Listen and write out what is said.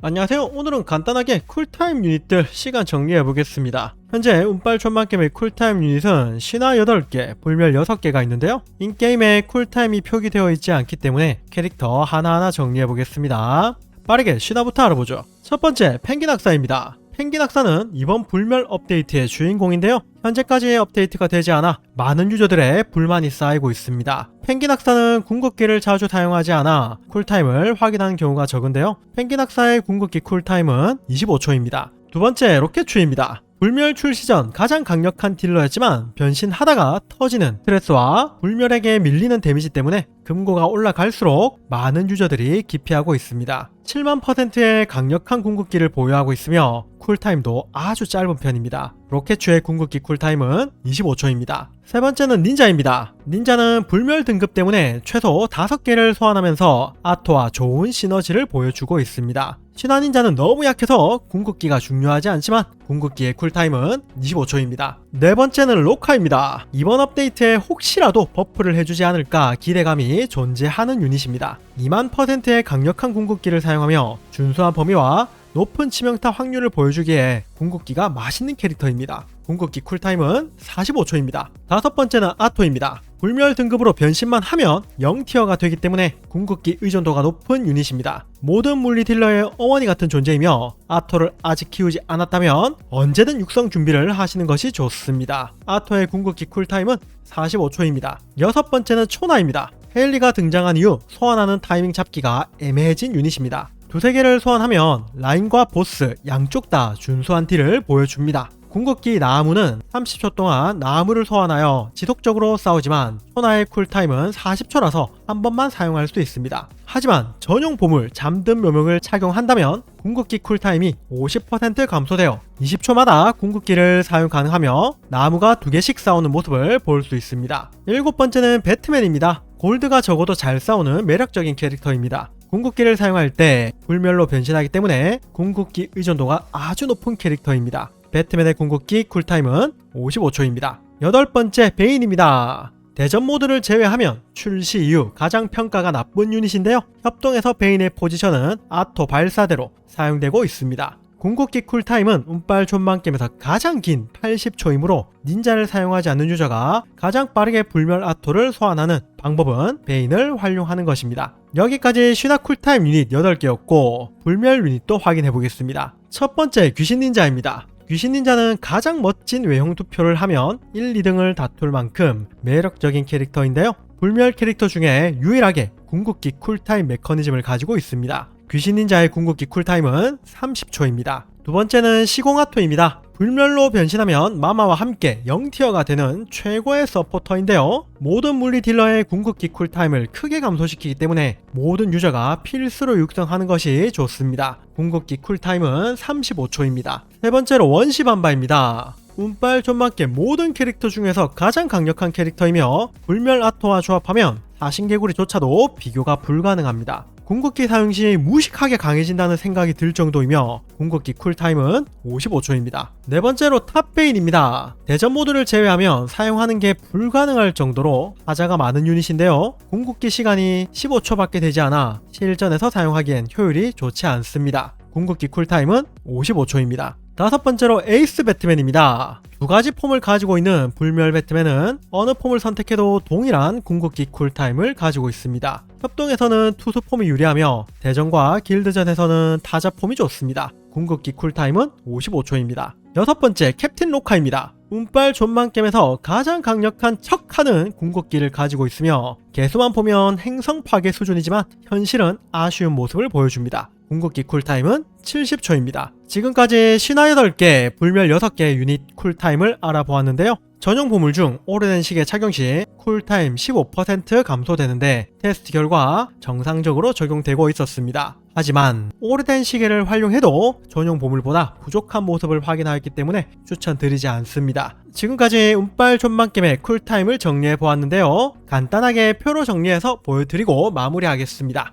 안녕하세요. 오늘은 간단하게 쿨타임 유닛들 시간 정리해 보겠습니다. 현재 운빨 천만겜의 쿨타임 유닛은 신화 8개, 불멸 6개가 있는데요. 인게임에 쿨타임이 표기되어 있지 않기 때문에 캐릭터 하나하나 정리해 보겠습니다. 빠르게 신화부터 알아보죠. 첫 번째, 펭귄 학사입니다. 펭귄 학사는 이번 불멸 업데이트의 주인공인데요. 현재까지의 업데이트가 되지 않아 많은 유저들의 불만이 쌓이고 있습니다. 펭귄 학사는 궁극기를 자주 사용하지 않아 쿨타임을 확인하는 경우가 적은데요. 펭귄 학사의 궁극기 쿨타임은 25초입니다. 두 번째 로켓추입니다. 불멸 출시 전 가장 강력한 딜러였지만 변신하다가 터지는 스트레스와 불멸에게 밀리는 데미지 때문에 금고가 올라갈수록 많은 유저들이 기피하고 있습니다. 7만 퍼센트의 강력한 궁극기를 보유하고 있으며 쿨타임도 아주 짧은 편입니다. 로켓추의 궁극기 쿨타임은 25초입니다. 세 번째는 닌자입니다. 닌자는 불멸 등급 때문에 최소 5개를 소환하면서 아토와 좋은 시너지를 보여주고 있습니다. 신화 닌자는 너무 약해서 궁극기가 중요하지 않지만 궁극기의 쿨타임은 25초입니다. 네 번째는 로카입니다. 이번 업데이트에 혹시라도 버프를 해주지 않을까 기대감이 존재하는 유닛입니다. 2만 퍼센트의 강력한 궁극기를 사용하며 준수한 범위와 높은 치명타 확률을 보여주기에 궁극기가 맛있는 캐릭터입니다. 궁극기 쿨타임은 45초입니다. 다섯 번째는 아토입니다. 불멸 등급으로 변신만 하면 0티어가 되기 때문에 궁극기 의존도가 높은 유닛입니다. 모든 물리 딜러의 어머니 같은 존재이며 아토를 아직 키우지 않았다면 언제든 육성 준비를 하시는 것이 좋습니다. 아토의 궁극기 쿨타임은 45초입니다. 여섯 번째는 초나입니다. 헤일리가 등장한 이후 소환하는 타이밍 잡기가 애매해진 유닛입니다. 두세 개를 소환하면 라인과 보스 양쪽 다 준수한 딜을 보여줍니다. 궁극기 나무는 30초 동안 나무를 소환하여 지속적으로 싸우지만 초나의 쿨타임은 40초라서 한 번만 사용할 수 있습니다. 하지만 전용 보물 잠든 묘목을 착용한다면 궁극기 쿨타임이 50% 감소되어 20초마다 궁극기를 사용 가능하며 나무가 두 개씩 싸우는 모습을 볼 수 있습니다. 일곱 번째는 배트맨입니다. 골드가 적어도 잘 싸우는 매력적인 캐릭터입니다. 궁극기를 사용할 때 불멸로 변신하기 때문에 궁극기 의존도가 아주 높은 캐릭터입니다. 배트맨의 궁극기 쿨타임은 55초입니다. 여덟 번째 베인입니다. 대전 모드를 제외하면 출시 이후 가장 평가가 나쁜 유닛인데요. 협동에서 베인의 포지션은 아토 발사대로 사용되고 있습니다. 궁극기 쿨타임은 운빨 존망겜에서 가장 긴 80초이므로 닌자를 사용하지 않는 유저가 가장 빠르게 불멸 아토를 소환하는 방법은 베인을 활용하는 것입니다. 여기까지 슈나 쿨타임 유닛 8개였고 불멸 유닛도 확인해 보겠습니다. 첫 번째 귀신 닌자입니다. 귀신 닌자는 가장 멋진 외형 투표를 하면 1, 2등을 다툴 만큼 매력적인 캐릭터인데요. 불멸 캐릭터 중에 유일하게 궁극기 쿨타임 메커니즘을 가지고 있습니다. 귀신 닌자의 궁극기 쿨타임은 30초입니다. 두 번째는 시공아토입니다. 불멸로 변신하면 마마와 함께 0티어가 되는 최고의 서포터인데요. 모든 물리 딜러의 궁극기 쿨타임을 크게 감소시키기 때문에 모든 유저가 필수로 육성하는 것이 좋습니다. 궁극기 쿨타임은 35초입니다. 세 번째로 원시 반바입니다. 운빨 존맞게 모든 캐릭터 중에서 가장 강력한 캐릭터이며 불멸 아토와 조합하면 사신개구리조차도 비교가 불가능합니다. 궁극기 사용 시 무식하게 강해진다는 생각이 들 정도이며 궁극기 쿨타임은 55초입니다. 네 번째로 탑베인입니다. 대전 모드를 제외하면 사용하는 게 불가능할 정도로 하자가 많은 유닛인데요. 궁극기 시간이 15초밖에 되지 않아 실전에서 사용하기엔 효율이 좋지 않습니다. 궁극기 쿨타임은 55초입니다. 다섯 번째로 에이스 배트맨입니다. 두 가지 폼을 가지고 있는 불멸 배트맨은 어느 폼을 선택해도 동일한 궁극기 쿨타임을 가지고 있습니다. 협동에서는 투수 폼이 유리하며 대전과 길드전에서는 타자 폼이 좋습니다. 궁극기 쿨타임은 55초입니다. 여섯 번째 캡틴 로카입니다. 운빨 존망겜에서 가장 강력한 척하는 궁극기를 가지고 있으며 개수만 보면 행성 파괴 수준이지만 현실은 아쉬운 모습을 보여줍니다. 궁극기 쿨타임은 70초입니다. 지금까지 신화 8개, 불멸 6개 유닛 쿨타임을 알아보았는데요. 전용 보물 중 오래된 시계 착용 시 쿨타임 15% 감소되는데 테스트 결과 정상적으로 적용되고 있었습니다. 하지만 오래된 시계를 활용해도 전용 보물보다 부족한 모습을 확인하였기 때문에 추천드리지 않습니다. 지금까지 운빨 존망겜의 쿨타임을 정리해 보았는데요. 간단하게 표로 정리해서 보여드리고 마무리하겠습니다.